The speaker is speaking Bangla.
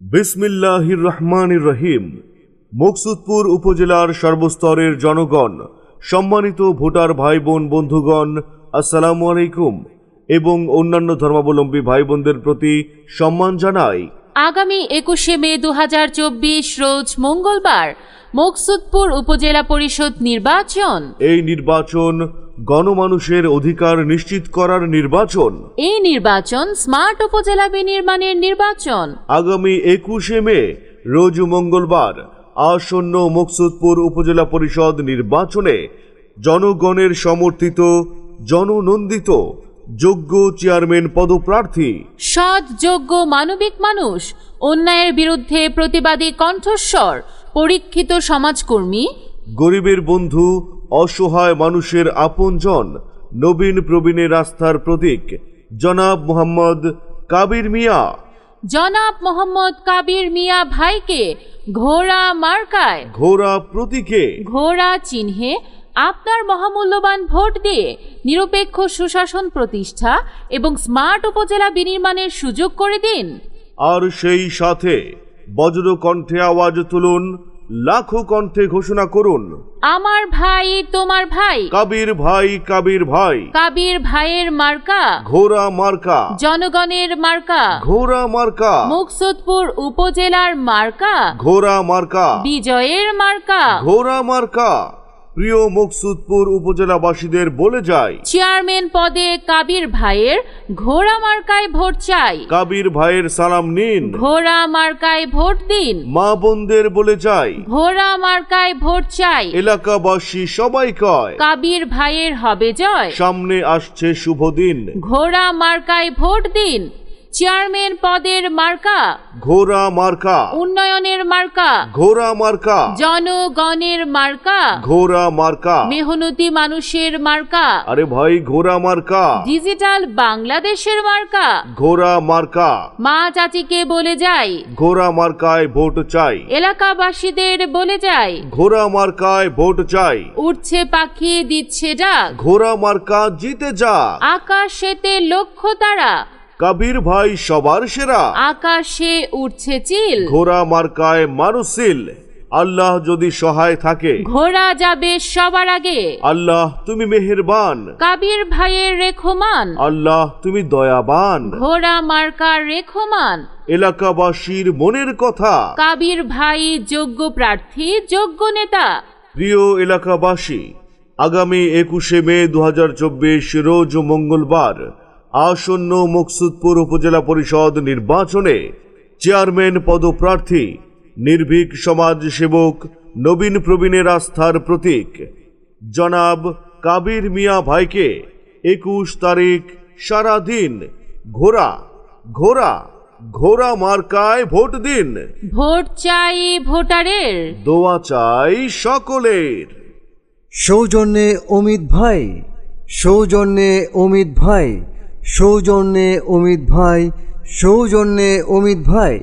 বিসমিল্লাহির রহমানির রহিম। মকসুদপুর উপজেলার সর্বস্তরের জনগণ সম্মানিত ভোটার ভাই বোন বন্ধুগণ আসসালামু আলাইকুম এবং অন্যান্য ধর্মাবলম্বী ভাই বোনদের প্রতি সম্মান জানাই। আগামী একুশে মে দু হাজার চব্বিশ রোজ মঙ্গলবার মকসুদপুর উপজেলা পরিষদ নির্বাচন। এই নির্বাচন গণমানুষের অধিকার নিশ্চিত করার নির্বাচন। এই নির্বাচন স্মার্ট উপজেলা বিনির্মাণের নির্বাচন। আগামী একুশে মে রোজ মঙ্গলবার আসন্ন মকসুদপুর উপজেলা পরিষদ নির্বাচনে জনগণের সমর্থিত জননন্দিত যোগ্য চেয়ারম্যান পদপ্রার্থী। সৎ যোগ্য মানবিক মানুষ অন্যায়ের বিরুদ্ধে প্রতিবাদী কণ্ঠস্বর পরীক্ষিত সমাজকর্মী। গরিবের বন্ধু অসহায় মানুষের আপনজন নবীন প্রবীণের আস্থার প্রতীক জনাব মোহাম্মদ কাবির মিয়া। জনাব মোহাম্মদ কাবির মিয়া ভাইকে ঘোড়া মার্কায়। ঘোড়া প্রতীকে। ঘোড়া চিহ্নে আপনার মহামূল্যবান ভোট দিয়ে নিরপেক্ষ সুশাসন প্রতিষ্ঠা এবং স্মার্ট উপজেলা বিনির্মাণের সুযোগ করে দিন। আর সেই সাথে বজ্র কণ্ঠে আওয়াজ তুলুন লাখো কণ্ঠে ঘোষণা করুন। আমার ভাই তোমার ভাই। কাবির ভাই কাবির ভাই। কাবির ভাইয়ের মার্কা। ঘোড়া মার্কা। জনগণের মার্কা। ঘোড়া মার্কা। মুকসুদপুর উপজেলার মার্কা। ঘোড়া মার্কা। বিজয়ের মার্কা। ঘোড়া মার্কা। প্রিয় মকসুদপুর উপজেলাবাসীদের বলে যায় চেয়ারম্যান পদে কাবির ভাইয়ের ঘোড়া মার্কায় ভোট চাই। কাবির ভাইয়ের সালাম নিন। ঘোড়া মার্কায় ভোট দিন। মা বোনদের বলে যায় ঘোড়া মার্কায় ভোট চাই। এলাকাবাসী সবাই কয় কাবির ভাইয়ের হবে জয়। সামনে আসছে শুভ দিন। ঘোড়া মার্কায় ভোট দিন। চেয়ারম্যান পদের মার্কা। ঘোড়া মার্কা। উন্নয়নের মার্কা। ঘোড়া মার্কা। জনগণের মার্কা। ঘোড়া মার্কা। মেহনতি মানুষের মার্কা। আরে ভাই ঘোড়া মার্কা। ডিজিটাল বাংলাদেশের মার্কা। ঘোড়া মার্কা। মা চাচিকে বলে যাই। ঘোড়া মার্কায় ভোট চাই। এলাকাবাসীদের বলে যাই। ঘোড়া মার্কায় ভোট চাই। উঠছে পাখি দিচ্ছে ডাক। ঘোড়া মার্কা জিতে যা আকাশেতে লক্ষ্য তারা। কাবির ভাই সবার সেরা। আকাশে উঠছে চিল। ঘোড়া মার্কায় মারুসিল। আল্লাহ যদি সহায় থাকে। ঘোড়া যাবে সবার আগে। আল্লাহ তুমি মেহেরবান। কাবির ভাইয়ের রেখমান। আল্লাহ তুমি দয়াবান। ঘোড়া মার্কার রেখমান। এলাকাবাসীর মনের কথা। কাবির ভাই যোগ্য প্রার্থী যোগ্য নেতা। প্রিয় এলাকাবাসী আগামী একুশে মে দু হাজার চব্বিশ রোজ মঙ্গলবার আসন্ন মকসুদপুর উপজেলা পরিষদ নির্বাচনে চেয়ারম্যান পদপ্রার্থী নির্ভীক সমাজ সেবক নবীন প্রবীণের আস্থার প্রতীক। জনাব কাবির মিয়া ভাইকে একুশ তারিখ সারাদিন ঘোড়া ঘোড়া ঘোড়া মার্কায় ভোট দিন। ভোট চাই ভোটারের। দোয়া চাই সকলের। সৌজন্যে অমিত ভাই সৌজন্যে অমিত ভাই। সৌজন্যে অমিত ভাই সৌজন্যে অমিত ভাই।